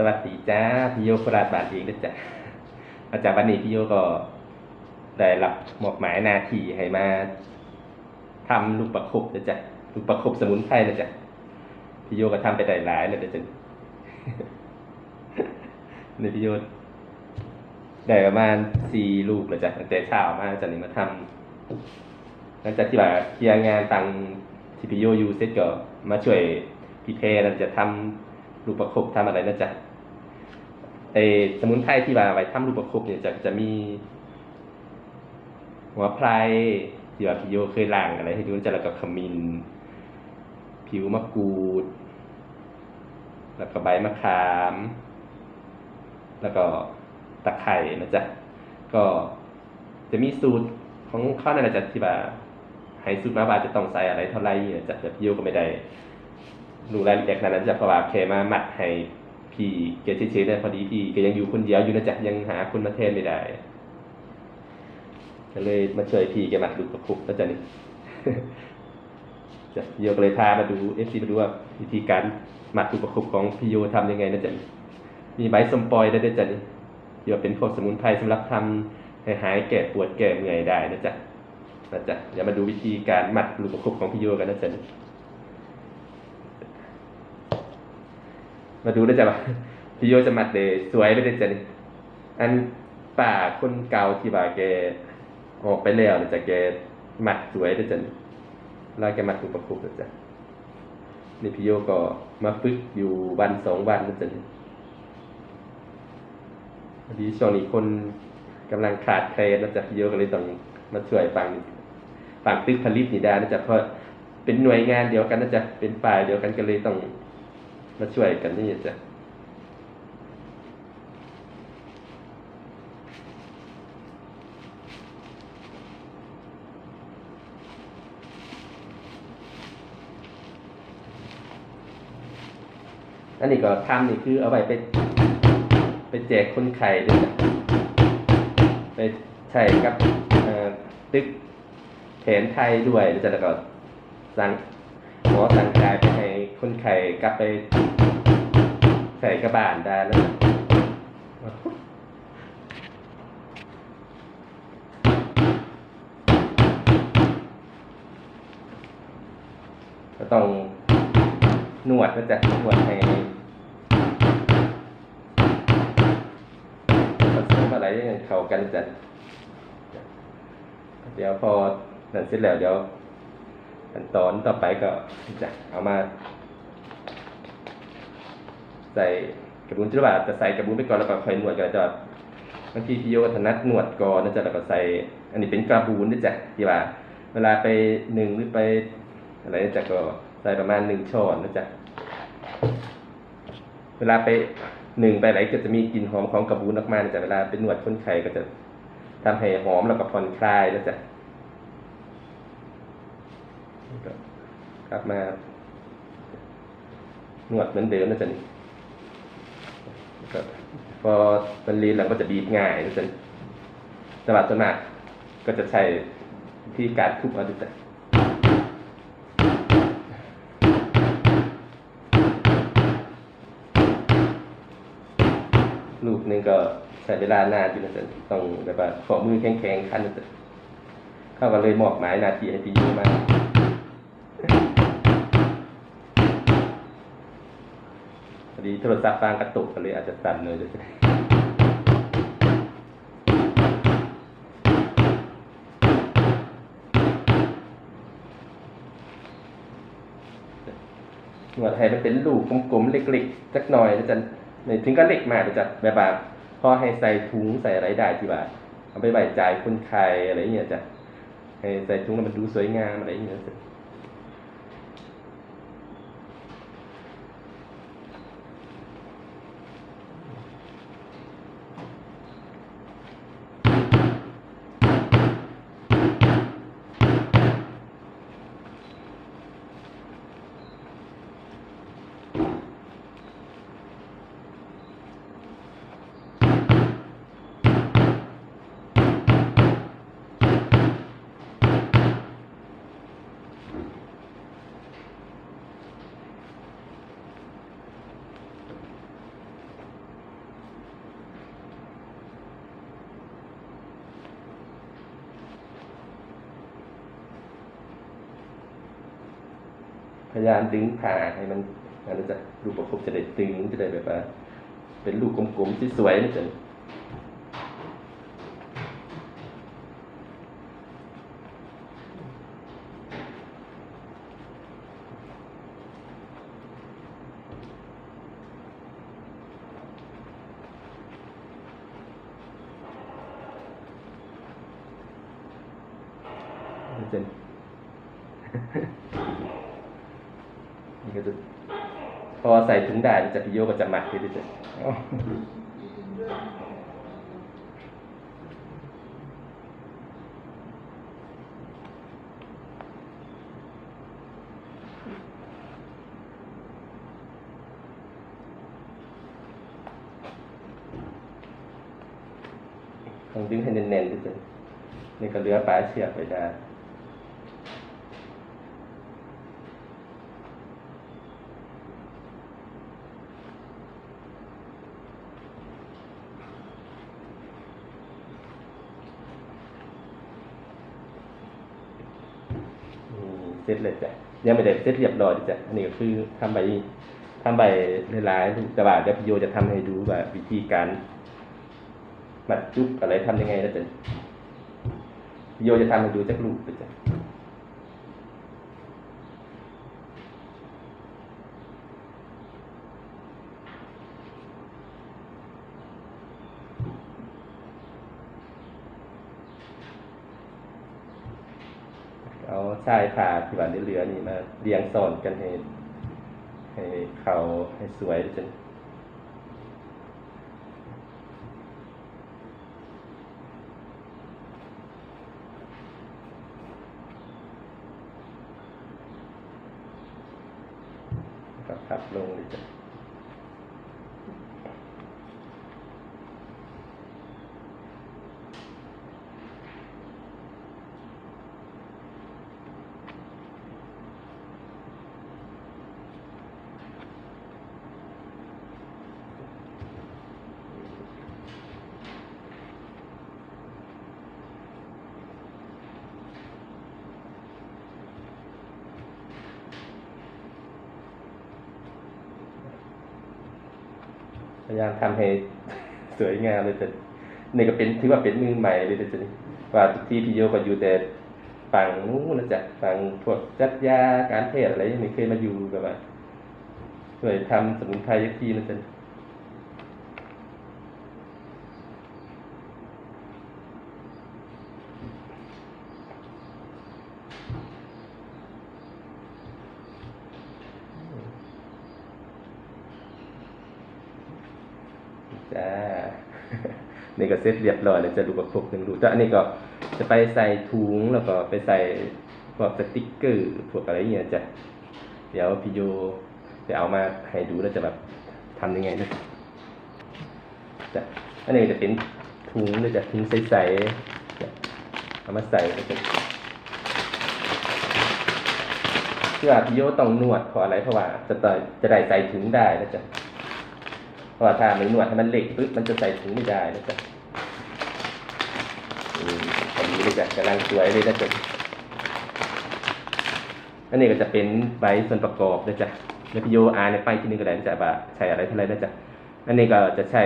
สวัสดีจ้าพี่โยโคราชบาทเองนะจ๊ะอาจารย์วันนี้พี่โยก็ได้รับหมอบหมายนาที่ให้มาทำลูกประคบนะจ๊ะลูกประคบสมุนไพรนะจ๊ะพี่โยก็ทำไปได้หลายเลยนะจ๊ะในพี่โยได้ประมาณสี่ลูกแล้วจ้ะตั้งแต่เช้ามาจากนี้มาทำหลังจากที่แบบเคลียร์งานตังที่พี่โยอยู่เสร็จก็มาช่วยพี่เพแล้วจะทำ ลูกประคบทำอะไรนะจ๊ะไอสมุนไพรที่ว่าไว้ทำลูกประคบเนี่ยจะจะมี หัวไพรที่ว่าพี่โยเคยล้างอะไรให้ดูนะจ๊ะแล้วก็ขมิ้นผิวมะกรูด แล้วก็ใบมะขาม แล้วก็ตะไคร่นะจ๊ะก็จะมีสูตรของเขานั่นแหละจ๊ะที่ว่าให้สูตรมาว่าจะต้องใส่อะไรเท่าไหร่เนี่ยจ๊ะแต่พี่โยก็ไม่ได้ รู้รายละเอียดขนาดนั้นจะเพราะว่าแค่มามัดให้พี่แกเฉยๆได้พอดีพี่ก็ยังอยู่คนเดียวอยู่นะจ๊ะยังหาคนมาแทนไม่ได้ก็เลยมาช่วยพี่แกมัดลูกประคุบแล้วจ๊ะนี่จะโยก็เลยพามาดูเอฟซีมาดูว่าวิธีการหมัดลูกประคุบของพี่โยทำยังไงนะจ๊ะมีใบสมปอยได้วยนะจ๊ะนี่ที่ว่าเป็นพวกสมุนไพรสำหรับทำให้หายแก่ปวดแก่เมื่อยได้นะจ๊ะนะจ๊ะเดี๋ยวมาดูวิธีการหมัดลูกประคุบของพี่โยกันนะจ๊ะ มาดูนะจ๊ะว่าพี่โยจะมัดเดสวยไปนะจ๊ะนี่อันป่าคนเก่าที่ว่าแกออกไปแล้วนะจ๊ะแกหมัดสวยนะจ๊ะนี่แล้วแกมาถูกประคุบนะจ๊ะนี่พี่โยก็มาฝึกอยู่วันสองวันนะจ๊ะนี่พอดีช่วงนี้คนกำลังขาดแคลนนะจ๊ะพี่โยก็เลยต้องมาช่วยฟังฟังตึกผลิตนี่ได้นะจ๊ะเพราะเป็นหน่วยงานเดียวกันนะจ๊ะเป็นฝ่ายเดียวกันก็เลยต้อง มาช่วยกันนี่นะจ๊ะอันนี้ก็ทำนี่คือเอาไว้ไป ไปแจกคนไข้ด้วยไปใช้กับตึกแผนไทยด้วยนะจ๊ะแล้วก็สั่งหมอสั่งกายไป คนไข้กลับไป ใส่กระบานได้แล้วจะก็ต้องนวดก็จะนวดให้ผสมอะไรให้เข้ากันจ้ะเดี๋ยวพอนั่นเสร็จแล้วเดี๋ยวขั้นตอนต่อไปก็จะเอามา ใส่กระบุนจุลบาทจะใส่กระบุนไปก่อนแล้วก็ค่อยนวดกันจะบางทีพี่โยก็ถนัดหนวดก่อนนะจ๊ะแล้วก็ใส่ อันนี้เป็นกระบุนนะจ๊ะที่ว่า เวลาไปหนึ่งหรือไปอะไรนะจ๊ะก็ใส่ประมาณหนึ่งช้อนนะจ๊ะเวลาไปหนึ่งไปไหนก็จะมีกลิ่นหอมของกระบูนออกมานะจ๊ะเวลาไปนวดคนไข้ก็จะทำให้หอมแล้วก็ผ่อนคลายนะจ๊ะแล้วก็กลับมานวดเหมือนเดิมนะจ๊ะนี่แล้ว ก็พอมันลีนแล้วก็จะบีบง่ายนะจ๊ะสลับสวนมากก็จะใช้วิธีการทุบเอาดูจ๊ะลูกหนึงก็ใช้เวลานานอยู่นะจ๊ะต้องแบบว่าขอมือแข็งๆคันนะจ๊ะเข้าก็เลยมอบหมายหนาทีให้พี่ยูมา ดีโทรศัพท์ฟางกระตุกก็เลยอาจจะสั่นเลยดี๋ยวจะนวดให้มันเป็นลูกกลมๆเล็กๆสักหน่อยนะจะไม่ถึงก็เล็กมากจะแบบว่าพอให้ใส่ถุงใส่อะไรได้ที่ว่าเอาไปใบจ่ายคนไข้อะไรเงี้ยจ้ะให้ใส่ถุงแล้วมันดูสวยงามอะไรเงี้ย ยายามดึงผ่าให้มันอันนั้นจะลูกประคบจะได้ตึงจะได้แบบว่าเป็นลูกกลมๆที่สวยนะจ๊ะนี่ จ๊ะนี่ก็จะพอใส่ถุงด้มันจะพิโยก็จะหมักที่ด้วยจ้ะอ๋อต้องดึงให้แน่นๆด้วยจ้ะนี่ก็เลือปลาเชือกไว้ได้ อืม เสร็จเลยจ้ะยังไม่ได้เสร็จเรียบร้อยจ้ะอันนี้ก็คือทำใบทำใบหลายๆแต่ว่าเดี๋ยวพี่โยจะทำให้ดูว่าวิธีการมัดจุกอะไรทำยังไงนะจ๊ะพี่โยจะทำให้ดูจากรูปเลยจ้ะเอา ชายผ่าที่ว่าเรือนี่มาเรียงสอนกันให้ให้เขาให้สวยจนครับลงเลยจ้ะ พยายามทำให้สวยงามเลยแต่นี่ก็เป็นถือว่าเป็นมือใหม่เลยแต่ว่าที่พี่โยก็อยู่แต่ฝั่งนู้นนะจ๊ะฝั่งพวกจัดยาการเทศอะไรยังไม่เคยมาอยู่แบบว่าช่วยทำสมุนไพรยักทีนะจ๊ะ จ้า นี่ก็เสร็จเรียบร้อยแล้วจะดูประคบหนึ่งดูจ้าอันนี้ก็จะไปใส่ถุงแล้วก็ไปใส่พวกสติ๊กเกอร์พวกอะไรเงี้ยจ้ะเดี๋ยวพี่โยจะเอามาให้ดูแล้วจะแบบทำยังไงนะจ้ะอันนี้จะเป็นถุงเลยจ้ะถุงใสๆเอามาใส่จะเพื่อพี่โยต้องนวดเพราะอะไรเพราะว่าจะต่อจะได้ใส่ถุงได้นะจ๊ะเพราะว่าถ้าไม่นวดให้มันเล็กปึ๊บมันจะใส่ถุงไม่ได้นะจ๊ะ พอดีเลยจ้ะกำลังสวยเลยนะจ๊ะอันนี้ก็จะเป็นใบส่วนประกอบนะจ๊ะในพิโยอาในไปที่นี่ก็ได้นะจ๊ะว่าใช้อะไรเท่าไรนะจ๊ะอันนี้ก็จะใช้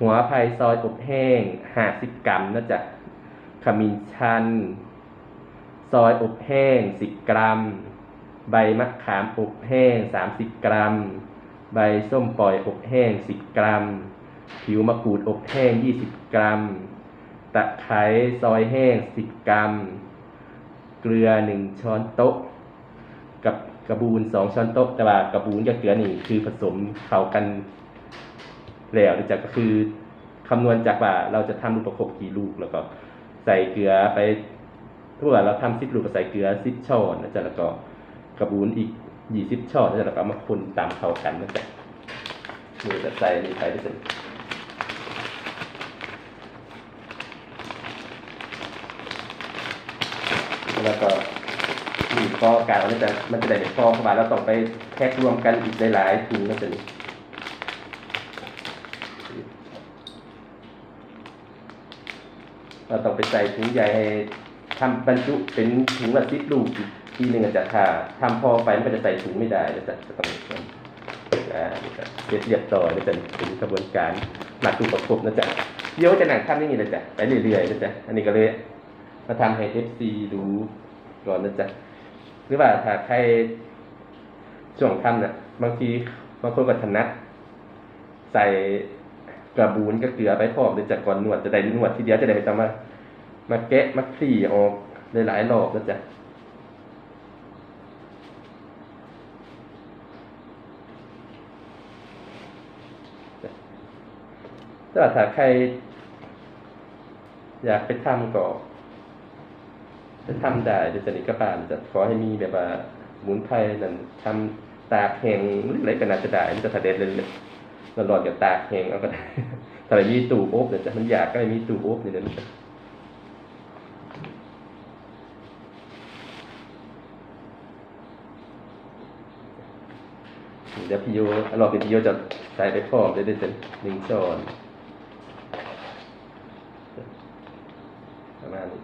หัวไผ่ซอยอบแห้งห้าสิบกรัมนะจ๊ะขมิ้นชัน ซอยอบแห้งสิบกรัม ใบมะขามอบแห้งสามสิบกรัม ใบส้มปล่อยอบแห้ง10กรัม ผิวมะกรูดอบแห้ง20กรัม ตะไคร้ซอยแห้ง 10 กรัม เกลือ 1 ช้อนโต๊ะ กับกระบูน 2 ช้อนโต๊ะ แต่ว่ากระบูนกับเกลือนี่คือผสมเข้ากันแล้วนะจ๊ะก็คือคำนวณจากว่าเราจะทำลูกประคบกี่ลูกแล้วก็ใส่เกลือไปถ้าว่าเราทำสิบลูกก็ใส่เกลือสิบช้อนนะจ๊ะแล้วก็กระบูนอีกยี่สิบช้อนนะจ๊ะแล้วก็มาคนตามเข้ากันนะจ๊ะมือจะใส่นี่ไปด้วยจ้ะ แล้วก็มีฟอการมันจะมันจะได้เป็นฟอเข้ามาแล้วต้องไปแพ็ครวมกันอีกหลายๆถุงนะจ๊ะนี่เราต้องไปใส่ถุงใหญ่ให้ทำบรรจุเป็นถุงละสิบลูกทีหนึ่งอาจจะถ้าทำพอไปมันก็จะใส่ถุงไม่ได้นะจ๊ะจะต้องเรียบเรียต่อนะจ๊ะเป็นกระบวนการหลักสูตรประกบนะจ๊ะเดี๋ยวจะหนังทำอย่างนี้นะจ๊ะไปเรื่อยๆนะจ๊ะอันนี้ก็เลย มาทำให้ FC ดูก่อนนะจ๊ะหรือว่าถ้าใครช่วงทำน่ะบางทีบางคนก็ถนัดใส่กระบูนกับเกลือไปพอมเลยจากก่อนนวดจะได้นวดทีเดียวจะได้ไม่ต้องมามาแกะมาคลี่ออกหลายๆรอบนะจ๊ะถ้าถ้าใครอยากไปทำก็ จะทำได้จะสนิทกับบ้านจะขอให้มีแบบว่าหมุนไพรนั่นทำตากแห้งหรืออะไรก็น่าจะได้มันจะสะเด็ดเลยเลอดกับตากแห้งเอาก็ได้ถ้าไม่มีตู้อบเนี่ยจะมันอยากก็ไม่มีตู้อบเนี่ยเดียวมันะเดี๋ยวพี่โยเราเป็นพี่โยจะใส่ไปพร้อมเลยเดี๋ยวจะหนึ่งช้อน ประมาณนี้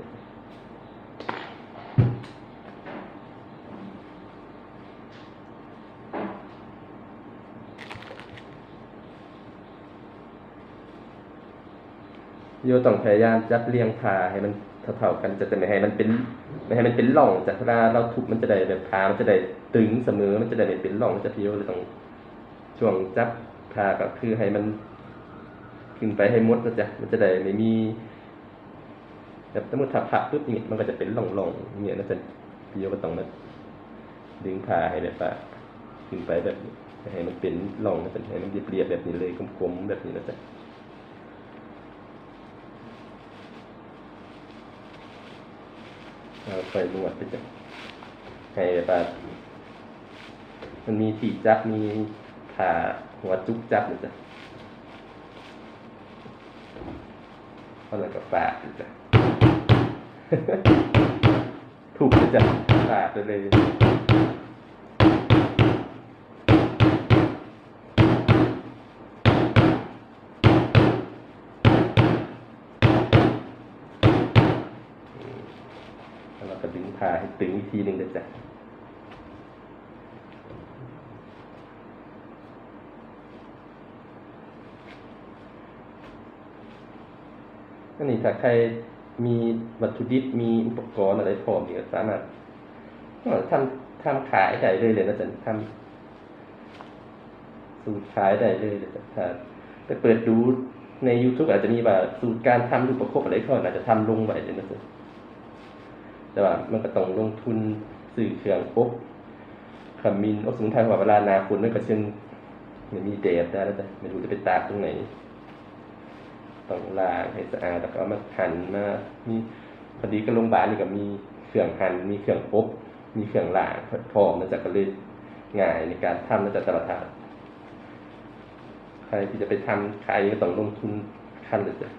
โยต้องพยายามจัดเรียงผ่าให้มันเท่าๆกันจะจะไม่ให้มันเป็นไม่ให้มันเป็นร่องจากเวลาเราทุบมันจะได้แบบผ่ามันจะได้ตึงเสมอ มันจะได้ไม่เป็นร่องจะพี่โยเลยต้องช่วงจับผ่าก็คือให้มันขึ้นไปให้มดนะจ๊ะมันจะได้ไม่มีแบบสมมติถ้าผักปุ๊บอย่างเงี้ยมันก็จะเป็นร่องๆอย่างเงี้ยนะจ๊ะพี่โยก็ต้องมาดึงผ่าให้แบบว่าขึ้นไปแบบให้มันเป็นร่องนะจ๊ะให้มันเรียบๆแบบนี้เลยกลมๆแบบนี้นะจ๊ะ เราไปนวดไปจะให้แบบมันมีตีจับมีผ่าหัวจุกจับนะจ๊ะเพราะอะไรก็ปากนะจ๊ะถูกเลยจ้ะปาดไปเลย ผ้าให้ตึงอีกทีหนึ่งเลยจ้ะอันนี้ถ้าใครมีวัตถุดิบมีอุปกรณ์อะไรพร้อมเนี่ก็สามารถทำทำขายได้เลยเลยนะจ๊ะทำสูตรขายได้เลยเลยจ้ะถ้าไปเปิดดูใน YouTube อาจจะมีว่าสูตรการทำลูกประคบอะไรเขาอาจจะทำลงไว้เลยนะจ๊ะ แต่ว่ามันก็ต้องลงทุนสื่อเครื่องอบขมินอบสมุนไพรว่าเวลาหนาฝนมันก็เช่นไม่มีแดดได้แล้วจ้ะไม่รู้จะไปตากตรงไหนต้องล้างให้สะอาดแล้วก็เอามาหั่นมามีพอดีก็โรงพยาบาลนี่ก็มีเครื่องหั่นมีเครื่องอบมีเครื่องล้างพร้อมนะจ๊ะก็เลยง่ายในการทำนะจ๊ะแต่ละทางใครที่จะไปทำขายก็ต้องลงทุนขั้นเลยจ้ะ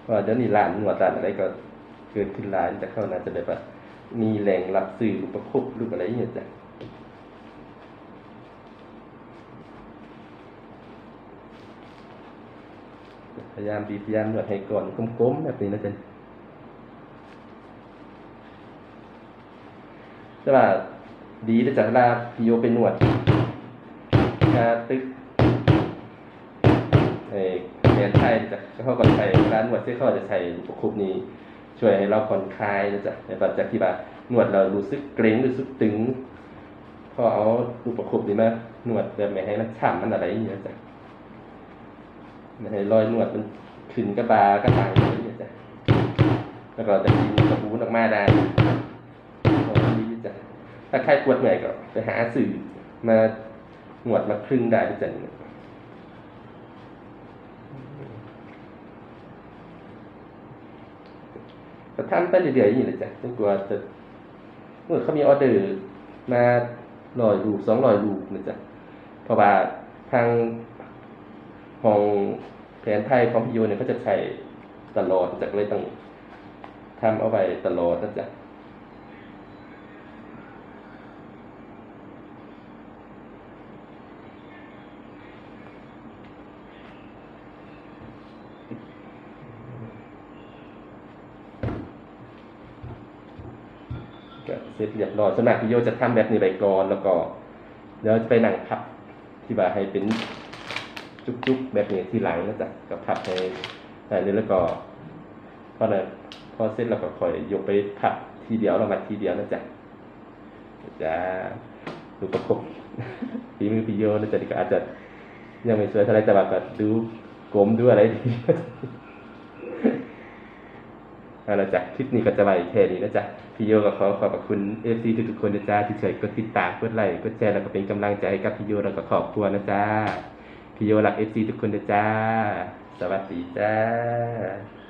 เพราะ ว่าเดี๋ยวนี้ร้านนวดร้านอะไรก็เกิดขึ้นหลายแต่เข้าน่าจะแบบว่ามีแหล่งรับสื่อรูประคบรูปอะไรอย่างเงี้ยจ้ะพยายามบีพยายามนวดให้ก่อนกลมๆแบบนี้นะจ๊ะแต่ว่าดีแต่จากเวลาพี่โยไปนวดงาตึกไอ้ แขนไทยจะเขาก็ใช้เวลานนวดที่เขาจะใช้ลูกประคบนี้ ช่วยให้เราผ่อนคลายนะจ๊ะแต่จากที่ว่านวดเรารู้สึกเกร็งรู้สึกตึงพอเอาลูกประคบนี้มานวดแบบไม่ให้มันฉ่ำมันอะไรอย่างเงี้ยจ้ะไม่ให้รอยนวดมันขึ้นกระบากระต่างอะไรอย่างเงี้ยจ้ะแล้วก็จะกินกระบูนออกมาได้พอดีจ้ะถ้าใครปวดเหนื่อยก็ไปหาสื่อมาหนวดมาครึ่งได้จ้ะ ก็ทำไปเรื่อยๆอย่างนี้เลยจ้ะจนกว่าจะเมื่อเขามีออเดอร์มาลอยลูกสองลอยลูกนะจ๊ะเพราะว่าทางห้องแผนไทยของพิโยเนี่ยเขาจะใช้ตลอดจากเลยต้องทำเอาไว้ตลอดนะจ๊ะ ร็จเรียบร้อยส่วนมากพี่โยจะทำแบบนี้ไปก่อนแล้วก็ เดี๋ยวจะไปนั่งพับที่ว่าให้เป็นจุกๆแบบนี้ที่หลังนะจ๊ะก็พับให้อันนี้แล้วก็พอนั้นพอเสร็จแล้วก็ค่อยยกไปพับทีเดียวแล้วมัดทีเดียวนะจ๊ะจ้าดูประกบฝีมือพี่โยนะจ๊ะนี่ก็อาจจะยังไม่สวยเท่าไรแต่ว่าก็ดูกลมดูอะไรดี เอาละจ้ะคลิปนี้ก็จะไปแค่นี้นะจ๊ะพี่โยก็ขอขอบคุณเอฟซีทุกๆคนนะจ๊ะที่ช่วยกดติดตามกดไลค์กดแชร์แล้วก็เป็นกำลังใจให้กับพี่โยแล้วก็ขอบคุณนะจ๊ะพี่โยรักเอฟซีทุกคนนะจ๊ะสวัสดีจ้า